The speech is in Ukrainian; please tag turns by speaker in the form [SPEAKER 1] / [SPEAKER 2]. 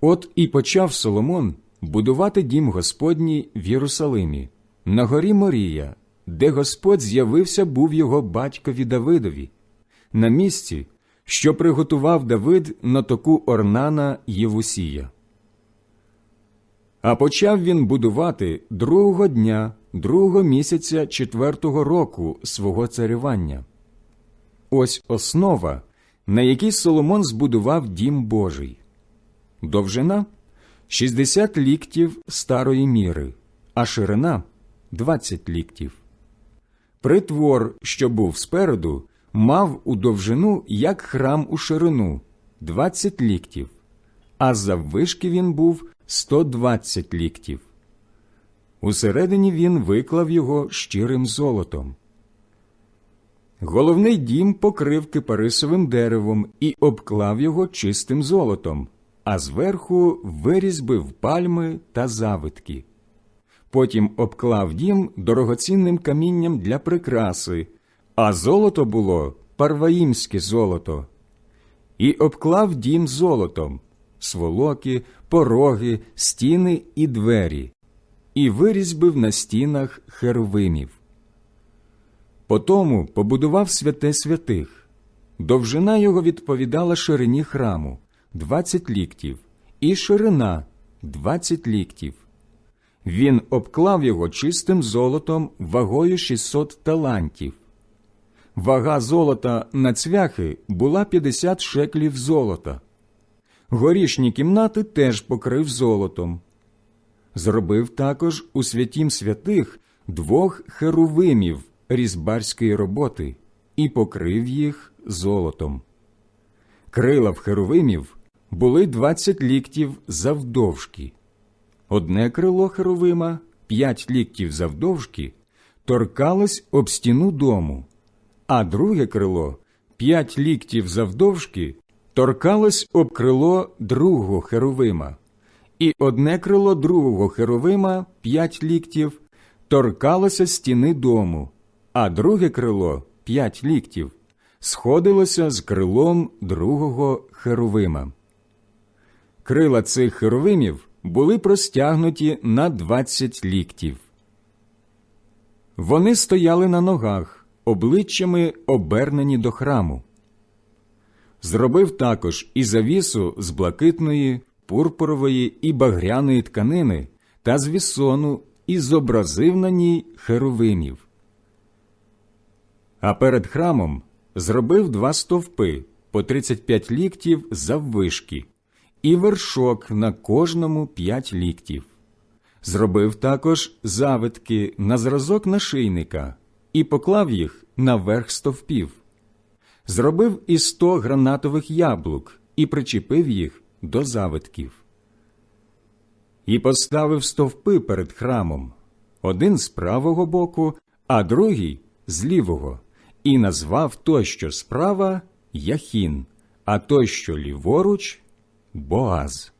[SPEAKER 1] От і почав Соломон будувати дім Господній в Єрусалимі, на горі Морія, де Господь з'явився був його батькові Давидові, на місці, що приготував Давид на току Орнана Євусія. А почав він будувати другого дня, другого місяця четвертого року свого царювання. Ось основа, на якій Соломон збудував дім Божий. Довжина 60 ліктів старої міри, а ширина 20 ліктів. Притвор, що був спереду, мав у довжину, як храм у ширину 20 ліктів, а заввишки він був 120 ліктів. Усередині він виклав його щирим золотом. Головний дім покрив кипарисовим деревом і обклав його чистим золотом, а зверху вирізбив пальми та завитки. Потім обклав дім дорогоцінним камінням для прикраси, а золото було парваїмське золото, і обклав дім золотом, сволоки, пороги, стіни і двері, і вирізбив на стінах херовимів. Потому побудував святе святих. Довжина його відповідала ширині храму двадцять ліктів, і ширина двадцять ліктів. Він обклав його чистим золотом вагою 600 талантів. Вага золота на цвяхи була 50 шеклів золота. Горішні кімнати теж покрив золотом. Зробив також у святім святих двох херувимів різбарської роботи і покрив їх золотом. Крила в херувимів були 20 ліктів завдовжки. Одне крило херовима, п'ять ліктів завдовжки, торкалось об стіну дому, а друге крило, п'ять ліктів завдовжки, торкалось об крило другого херовима, і одне крило другого херовима, п'ять ліктів, торкалося стіни дому, а друге крило, п'ять ліктів, сходилося з крилом другого херовима. Крила цих херовимів були простягнуті на двадцять ліктів. Вони стояли на ногах, обличчями обернені до храму. Зробив також і завісу з блакитної, пурпурової і багряної тканини та з вісону і зобразив на ній херовимів. А перед храмом зробив два стовпи по 35 ліктів заввишки і вершок на кожному п'ять ліктів. Зробив також завитки на зразок нашийника і поклав їх на верх стовпів. Зробив і сто гранатових яблук і причепив їх до завитків. І поставив стовпи перед храмом один з правого боку, а другий з лівого, і назвав той, що справа Яхін, а той, що ліворуч Boaz